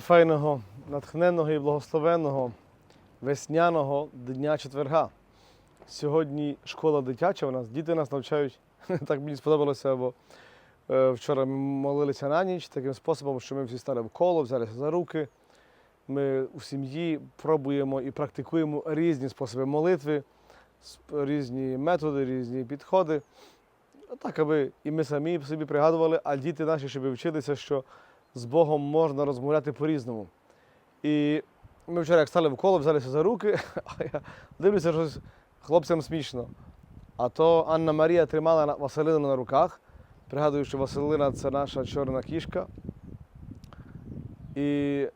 файного, натхненного і благословенного весняного дня четверга. Сьогодні школа дитяча у нас, діти нас навчають. Так мені сподобалося, бо е, вчора ми молилися на ніч таким способом, що ми всі стали в коло, взялися за руки. Ми у сім'ї пробуємо і практикуємо різні способи молитви, різні методи, різні підходи. Так, аби і ми самі собі пригадували, а діти наші, щоб вчилися, що з Богом можна розмовляти по-різному. І ми вчора, як стали в коло, взялися за руки, а я дивлюся, що хлопцям смішно. А то Анна Марія тримала Василину на руках. Пригадую, що Василина це наша чорна кішка. І...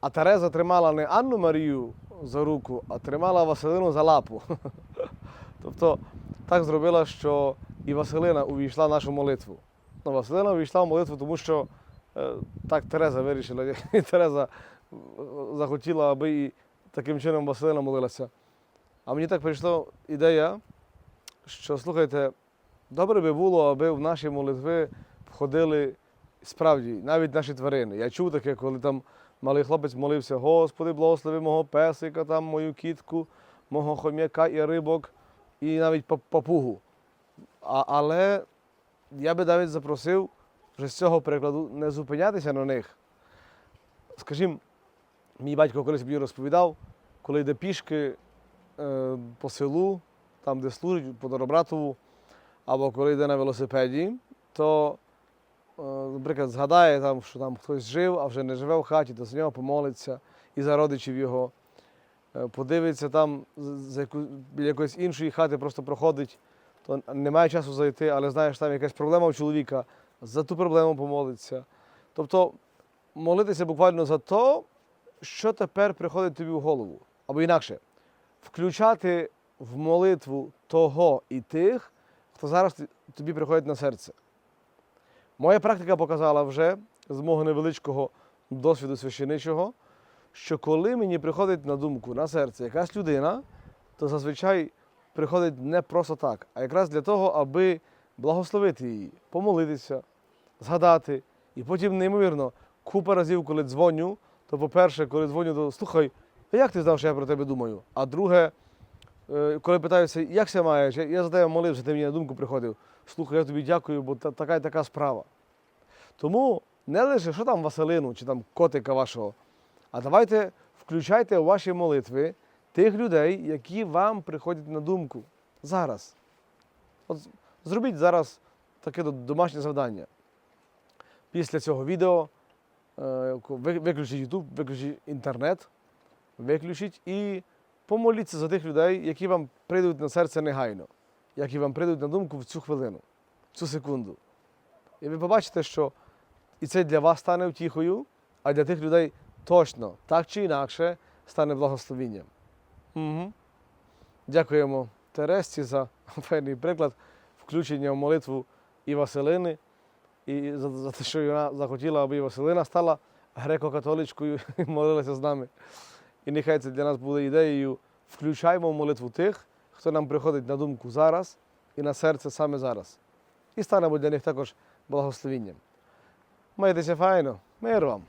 А Тереза тримала не Анну Марію за руку, а тримала Василину за лапу. Тобто так зробила, що і Василина увійшла в нашу молитву. Ну, Василина увійшла в молитву, тому що так Тереза вирішила. І Тереза е, захотіла, аби і таким чином Василина молилася. А мені так прийшла ідея, що слухайте, добре би було, аби в наші молитви входили справді навіть наші тварини. Я чув таке, коли там малий хлопець молився, Господи, благослови мого песика, там, мою кітку, мого хом'яка і рибок, і навіть папугу. А, але я би навіть запросив вже з цього прикладу не зупинятися на них. Скажімо, мій батько колись мені розповідав, коли йде пішки е, по селу, там, де служить, по Доробратову, або коли йде на велосипеді, то, е, наприклад, згадає, там, що там хтось жив, а вже не живе в хаті, то за нього помолиться і за родичів його. Е, Подивиться там, за яку, біля якоїсь іншої хати просто проходить, то немає часу зайти, але знаєш, там якась проблема у чоловіка, за ту проблему помолиться. Тобто молитися буквально за те, що тепер приходить тобі в голову. Або інакше, включати в молитву того і тих, хто зараз тобі приходить на серце. Моя практика показала вже з мого невеличкого досвіду священичого, що коли мені приходить на думку, на серце якась людина, то зазвичай приходить не просто так, а якраз для того, аби благословити її, помолитися, згадати. І потім, неймовірно, купа разів, коли дзвоню, то, по-перше, коли дзвоню, то слухай, а як ти знав, що я про тебе думаю? А друге, е, коли питаюся, як ся маєш, я за тебе молився, ти мені на думку приходив. Слухай, я тобі дякую, бо така і така справа. Тому не лише що там Василину чи там котика вашого, а давайте включайте у ваші молитви тих людей, які вам приходять на думку зараз. От зробіть зараз таке домашнє завдання. Після цього відео е, виключіть YouTube, виключіть інтернет, виключіть і помоліться за тих людей, які вам прийдуть на серце негайно, які вам прийдуть на думку в цю хвилину, в цю секунду. І ви побачите, що і це для вас стане втіхою, а для тих людей точно, так чи інакше, стане благословінням. Угу. Дякуємо Тересці за файний приклад включення в молитву і Василини, і за, за те, що вона захотіла, аби Василина стала греко-католичкою і молилася з нами. І нехай це для нас буде ідеєю. Включаємо молитву тих, хто нам приходить на думку зараз і на серце саме зараз. І станемо для них також благословінням. Майтеся файно, мир вам!